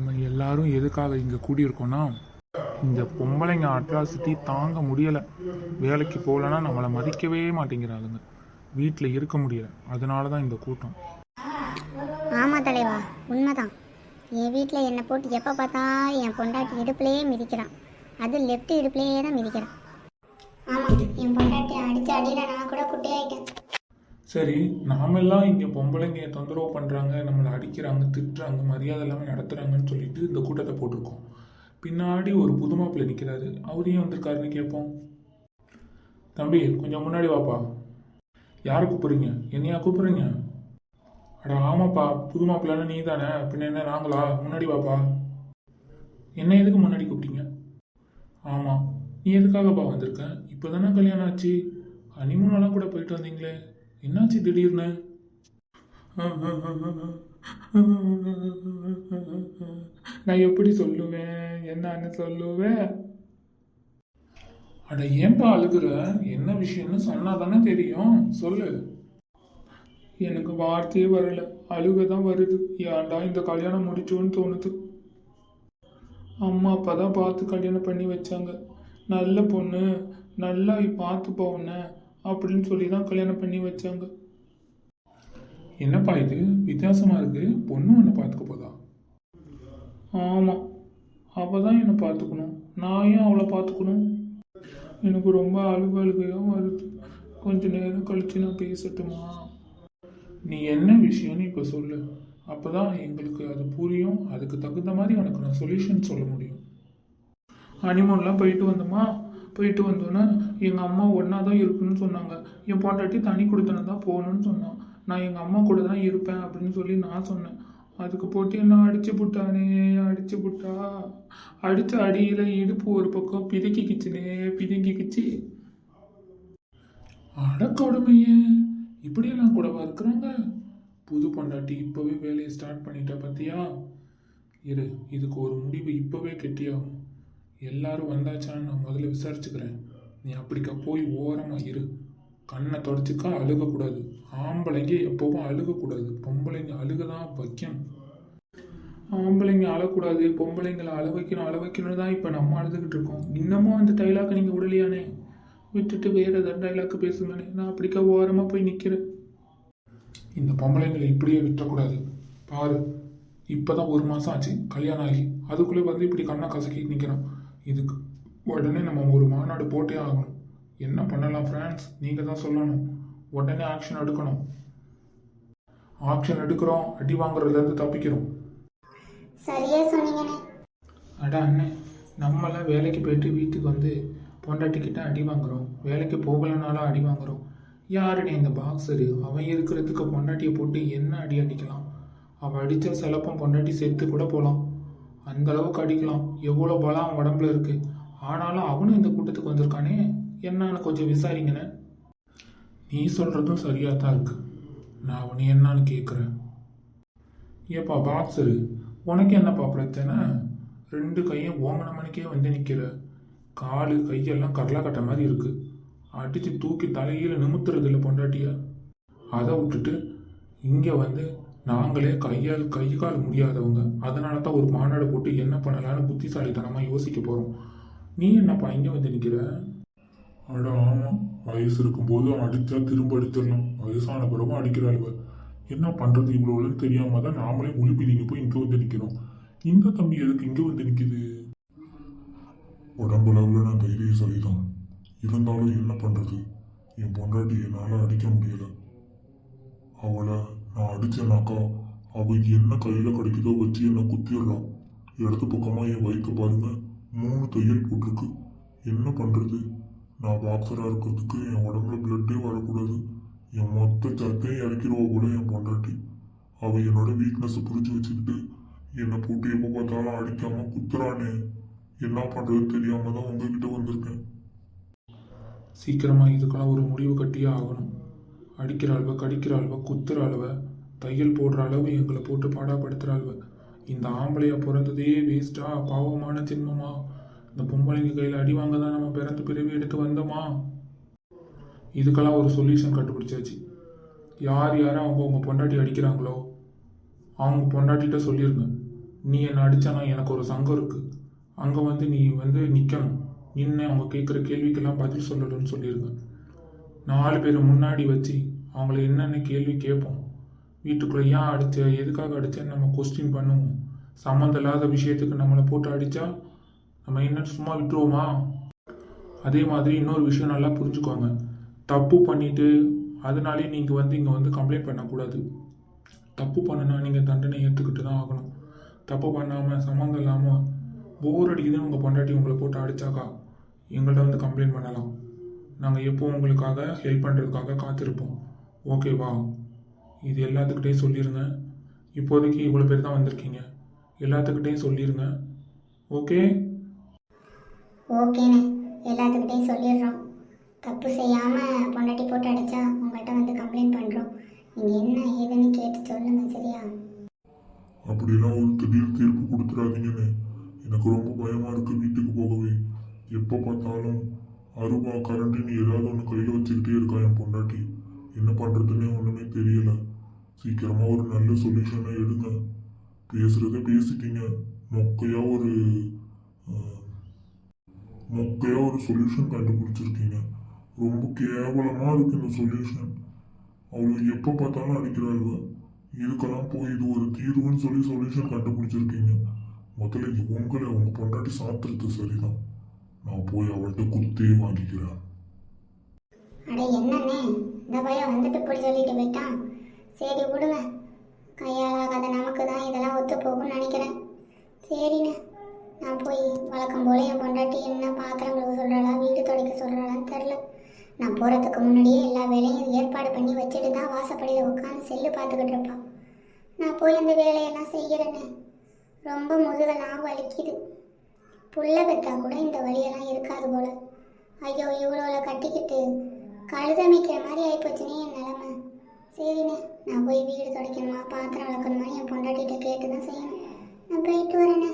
நம்ம எல்லாரும் எதுக்காக இங்கே கூடியிருக்கோம்னா இந்த பொம்பளைங்க அட்ராசிட்டி தாங்க முடியலை. வேலைக்கு போகலன்னா நம்மளை மதிக்கவே மாட்டேங்கிறாளுங்க. வீட்டில் இருக்க முடியல. அதனால தான் இந்த கூட்டம். ஆமாம் தலைவா உண்மைதான். என் வீட்டில் என்னை போட்டு எப்போ பார்த்தா என் பொண்டாட்டி இடுப்புலையே மிதிக்கிறான். அது லெஃப்ட் இடுப்புலையே தான் மிதிக்கிறான். ஆமாம் என் பொண்டாட்டி அடிச்சு அடியில் நான் சரி நாமெல்லாம் இங்கே பொம்பளைங்க தொந்தரவு பண்ணுறாங்க நம்மளை அடிக்கிறாங்க திட்டுறாங்க மரியாதை இல்லாமல் நடத்துகிறாங்கன்னு சொல்லிட்டு இந்த கூட்டத்தை போட்டிருக்கோம். பின்னாடி ஒரு புது மாப்பிள்ளை நிற்கிறாரு அவர் ஏன் வந்திருக்காருன்னு கேட்போம். தம்பி கொஞ்சம் முன்னாடி வாப்பா. யாரை கூப்பிட்றீங்க? என்னையா கூப்பிட்றீங்க? அட ஆமாப்பா புது மாப்பிள்ளைன்னா நீ தானே பின்ன என்ன நாங்களா? முன்னாடி வாப்பா. என்ன எதுக்கு முன்னாடி கூப்பிட்டீங்க? ஆமாம் நீ எதுக்காகப்பா வந்திருக்க? இப்போ தானே கல்யாணம் ஆச்சு. ஹனிமூனெல்லாம் கூட போயிட்டு வந்தீங்களே. என்னாச்சு திடீர்னு? நான் எப்படி சொல்லுவேன்? என்னன்னு சொல்லுவேன் அட ஏன்பா அழுகுற? என்ன விஷயம்னு சொன்னா தானே தெரியும்? சொல்லு. எனக்கு வார்த்தையே வரல. அழுக தான் வருது. ஏன்டா இந்த கல்யாணம் முடிச்சோன்னு தோணுது. அம்மா அப்பா தான் பார்த்து கல்யாணம் பண்ணி வச்சாங்க. நல்ல பொண்ணு. நல்லா பார்த்துப்பா உன்னை அப்படின்னு சொல்லி தான் கல்யாணம் பண்ணி வச்சாங்க. என்னப்பா இது? வித்தியாசமாக இருக்குது பொண்ணு ஒன்று பார்த்துக்க போதா? ஆமாம் அவள் தான் என்னை பார்த்துக்கணும். நான் ஏன் அவளை பார்த்துக்கணும்? எனக்கு ரொம்ப அழுக அழுகையாக வருது. கொஞ்ச நேரம் கழிச்சு நான் பேசட்டுமா? நீ என்ன விஷயம்னு இப்போ சொல்லு. அப்போ தான் எங்களுக்கு அது புரியும். அதுக்கு தகுந்த மாதிரி உனக்கு நான் சொல்யூஷன் சொல்ல முடியும். ஹனிமூன்லாம் போயிட்டு வந்தோமா? போயிட்டு வந்தோன்னே எங்கள் அம்மா ஒன்றா தான் இருக்கணும்னு சொன்னாங்க. என் பொண்டாட்டி தனி கொடுத்தனம் தான் போகணும்னு சொன்னான் நான் எங்கள் அம்மா கூட தான் இருப்பேன் அப்படின்னு சொல்லி நான் சொன்னேன். அதுக்கு போட்டு என்ன அடிச்சு புட்டானே அடிச்சு புட்டா? அடித்த அடியில் இடுப்பு ஒரு பக்கம் பிதுக்கிக்கிச்சுனே பிதுங்கிக்கிச்சு. அடக்கொடுமையே இப்படியெல்லாம் கூடவா இருக்கிறாங்க? புது பொண்டாட்டி இப்போவே வேலையை ஸ்டார்ட் பண்ணிட்டா பார்த்தியா இரு இதுக்கு ஒரு முடிவு இப்போவே கெட்டியாகும். எல்லாரும் வந்தாச்சான்னு நான் முதல்ல விசாரிச்சுக்கிறேன். நீ அப்படிக்கா போய் ஓரமாக இரு. கண்ணை தொடச்சிக்கா அழுகக்கூடாது. ஆம்பளைங்க எப்போவும் அழுகக்கூடாது. பொம்பளைங்க அழுக தான் வைக்கணும் ஆம்பளைங்க அழக்கூடாது. பொம்பளைங்களை அழ வைக்கணும் அழ வைக்கணும் தான் இப்போ நம்ம அழுதுகிட்டு இருக்கோம். இன்னமும் அந்த டைலாக்கை நீங்கள் விடலையானே? விட்டுட்டு வேறு எதாவது டைலாக்கு பேசுங்கண்ணே நான் அப்படிக்கா ஓரமாக போய் நிற்கிறேன் இந்த பொம்பளைங்களை இப்படியே விட்டுறக்கூடாது. பாரு இப்போதான் ஒரு மாதம் ஆச்சு கல்யாணம் ஆகி. அதுக்குள்ளே வந்து இப்படி கண்ணை கசக்கி நிற்கிறோம் இதுக்கு உடனே நம்ம ஒரு மாநாடு போட்டே ஆகணும். என்ன பண்ணலாம் ஃப்ரான்ஸ் நீங்கள் தான் சொல்லணும். உடனே ஆக்ஷன் எடுக்கணும். ஆக்ஷன் எடுக்கிறோம் அடி வாங்குறதுலேருந்து தப்பிக்கிறோம். சரியா சொன்னீங்கண்ணே. அட அண்ணே நம்மளாம் வேலைக்கு போயிட்டு வீட்டுக்கு வந்து பொண்டாட்டிக்கிட்ட அடி வாங்குறோம். வேலைக்கு போகலைனாலும் அடி வாங்குறோம். யாருடே இந்த பாக்ஸரு அவன் இருக்கிறதுக்கு பொண்டாட்டியை போட்டு என்ன அடி அடிக்கலாம்? அவன் அடித்த சிலப்பம் பொண்டாட்டி செத்து கூட போகலாம் அந்தளவுக்கு அடிக்கலாம். எவ்வளோ பலம் அவன் உடம்புல இருக்கு. ஆனாலும் அவனும் இந்த கூட்டத்துக்கு வந்திருக்கானே. என்னன்னு கொஞ்சம் விசாரிங்கண்ணே. நீ சொல்கிறதும் சரியாக தான் இருக்கு. நான் அவனை என்னன்னு கேட்குறேன் ஏப்பா பாக்ஸரு உனக்கு என்னப்பா பிரச்சனை ரெண்டு கையும் ஓமன மணிக்கே வந்து நிற்கிற காலு கையெல்லாம் கடலக்கட்டை மாதிரி இருக்கு. அடித்து தூக்கி தலையில் நிமித்துறது இல்லை அதை விட்டுட்டு இங்கே வந்து நாங்களே கையால் கை கால் முடியாதவங்க. அதனால தான் ஒரு மாநாடு போட்டு என்ன பண்ணலாம்னு புத்திசாலித்தனமாக யோசிக்க போகிறோம் நீ என்னப்பா இங்கே வந்து நிற்கிற அட ஆமா. வயசு இருக்கும்போது அடிச்சா திரும்ப அடிச்சிடலாம். வயசான பிறகும் அடிக்கிறாளுவ என்ன பண்றது இவ்வளவுன்னு தெரியாம தான் நாமளே முழுப்பிடிங்க போய் இங்க வந்து நிக்கிறோம். இந்த தம்பி எதுக்கு இங்க வந்து நிக்குது? உடம்புலவுல நான் தைரியசாலி தான் இருந்தாலும் என்ன பண்றது? என் பொண்டாட்டி என்னால அடிக்க முடியல. அவளை நான் அடிச்சேனாக்கா அவன் என்ன கையில கிடைக்குதோ வச்சு என்ன குத்திடுறான். இடது பக்கமா என் வயிற்று பாருங்க மூணு தையல் போட்டிருக்கு. என்ன பண்றது? நான் பாக்ஸரா இருக்கிறதுக்கு என் உடம்புல பிளட்டே வரக்கூடாது. என் மொத்த சத்தையும் இறக்கிடுவா போல என் பொண்டாட்டி. அவள் என்னோட வீக்னஸ் புரிஞ்சு வச்சுக்கிட்டு என்னை போட்டு எப்போ பார்த்தாலும் அடிக்காம குத்துறானே. என்ன பண்ணுறதுன்னு தெரியாம தான் உங்ககிட்ட வந்திருக்கேன். சீக்கிரமாக இதுக்கெல்லாம் ஒரு முடிவு கட்டியே ஆகணும். அடிக்கிற அளவு கடிக்கிற அளவை குத்துற அளவு தையல் போடுற அளவு எங்களை போட்டு பாடாப்படுத்துகிற அளவு இந்த ஆம்பளையை பிறந்ததே வேஸ்டா பாவமான ஜென்மமா? இந்த பொம்பளைங்க கையில் அடி வாங்க தான் நம்ம பிறந்து பிறவி எடுத்து வந்தோமா? இதுக்கெல்லாம் ஒரு சொல்யூஷன் கண்டுபிடிச்சாச்சு. யார் யாரும் அவங்க உங்கள் பொண்டாட்டி அடிக்கிறாங்களோ அவங்க பொண்டாட்டிகிட்ட சொல்லிடுங்க நீ என்னை அடித்தானா எனக்கு ஒரு சங்கம் இருக்குது அங்கே வந்து நீ வந்து நிற்கணும் நின்று அவங்க கேட்குற கேள்விக்கெல்லாம் பதில் சொல்லணும்னு சொல்லிடுங்க நாலு பேர் முன்னாடி வச்சு அவங்கள என்னென்ன கேள்வி கேட்போம். வீட்டுக்குள்ளே ஏன் அடித்த எதுக்காக அடித்தேன்னு நம்ம கொஸ்டின் பண்ணுவோம். சம்மந்தம் இல்லாத விஷயத்துக்கு நம்மளை போட்டு அடித்தா நம்ம என்ன சும்மா விட்டுருவோமா? அதே மாதிரி இன்னொரு விஷயம் நல்லா புரிஞ்சுக்கோங்க. தப்பு பண்ணிவிட்டு அதனாலே நீங்கள் வந்து இங்கே வந்து கம்ப்ளைண்ட் பண்ணக்கூடாது. தப்பு பண்ணுனா நீங்கள் தண்டனை ஏற்றுக்கிட்டு தான் ஆகணும். தப்பு பண்ணாமல் சம்மந்தம் இல்லாமல் போர் அடிக்குதுன்னு உங்கள் பொண்டாட்டி உங்களை போட்டு அடிச்சாக்கா எங்கள்கிட்ட வந்து கம்ப்ளைண்ட் பண்ணலாம். நாங்கள் எப்போ உங்களுக்காக ஹெல்ப் பண்ணுறதுக்காக காத்திருப்போம். ஓகேவா இது எல்லாத்துக்கிட்டையும் சொல்லிடுங்க இப்போதைக்கு இவ்வளோ பேர் தான் வந்திருக்கீங்க. எல்லாத்துக்கிட்டையும் சொல்லிடுங்க ஓகே ஓகேண்ணே எல்லாத்துக்கிட்டையும் சொல்லிடுறோம். தப்பு செய்யாமல் பொண்டாட்டி போட்டு அடித்தா உங்கள்கிட்ட வந்து கம்ப்ளைண்ட் பண்ணுறோம் நீங்கள் என்ன ஏதுன்னு கேட்டு சொல்லுங்கள் சரியா? அப்படிலாம் ஒரு திடீர் தீர்ப்பு கொடுத்துடாதீங்கன்னு எனக்கு ரொம்ப பயமா இருக்கு வீட்டுக்கு போகவே. எப்போ பார்த்தாலும் அருவா கரண்டின்னு ஏதாவது ஒன்று கையில் வச்சுக்கிட்டே இருக்கா என் பொண்டாட்டி? என்ன பண்ணுறதுன்னே ஒன்றுமே தெரியலை. சீக்கிரமாக ஒரு நல்ல சொல்யூஷனை எடுங்க. பேசுகிறத பேசிட்டீங்க மொக்கையாக ஒரு மொக்கையாக ஒரு சொல்யூஷன் கண்டுபிடிச்சிருக்கீங்க. ரொம்ப கேவலமாக இருக்கு இந்த சொல்யூஷன் அவளுக்கு எப்போ பார்த்தாலும் அடிக்கிறாளுவ இதுக்கெல்லாம் போய் இது ஒரு தீர்வுன்னு சொல்லி சொல்யூஷன் கண்டுபிடிச்சிருக்கீங்க. முதல்ல உங்களை உங்கள் பொண்டாட்டி சாத்துறது சரிதான். நான் போய் அவள்கிட்ட குத்தே வாங்கிக்கிறேன். அட என்னண்ணே? இந்த பையன் வந்துட்டு இப்படி சொல்லிட்டு போயிட்டான். சரி விடுங்க. கையாளாகாத நமக்கு தான் இதெல்லாம் ஒத்து போகும்னு நினைக்கிறேன். சரிண்ணே. நான் போய் வழக்கம் போல என் பொண்டாட்டி என்ன பாத்திரம் கழுவ சொல்கிறாளா வீடு துடைக்க சொல்கிறாளான்னு தெரில நான் போகிறதுக்கு முன்னாடியே எல்லா வேலையும் ஏற்பாடு பண்ணி வச்சுட்டு தான் வாசப்படியில் உட்காந்து செல்லு பார்த்துக்கிட்டு இருப்பான் நான் போய் அந்த வேலையெல்லாம் செய்கிறேனே ரொம்ப முதுகெல்லாம் வலிக்குது. புள்ள பெத்தா கூட இந்த வழியெல்லாம் இருக்காது போல. ஐயோ இவ்வளோவில் கட்டிக்கிட்டு கழுதமைக்கிற மாதிரி ஆகிப்போச்சுனே என் நிலமை. சரிண்ணே நான் போய் வீடு துடைக்கணுமா பாத்திரம் வளர்க்கணுமா என் பொண்டாட்டிகிட்ட கேட்டு தான் செய்யணும். நான் போயிட்டு வரேண்ணே.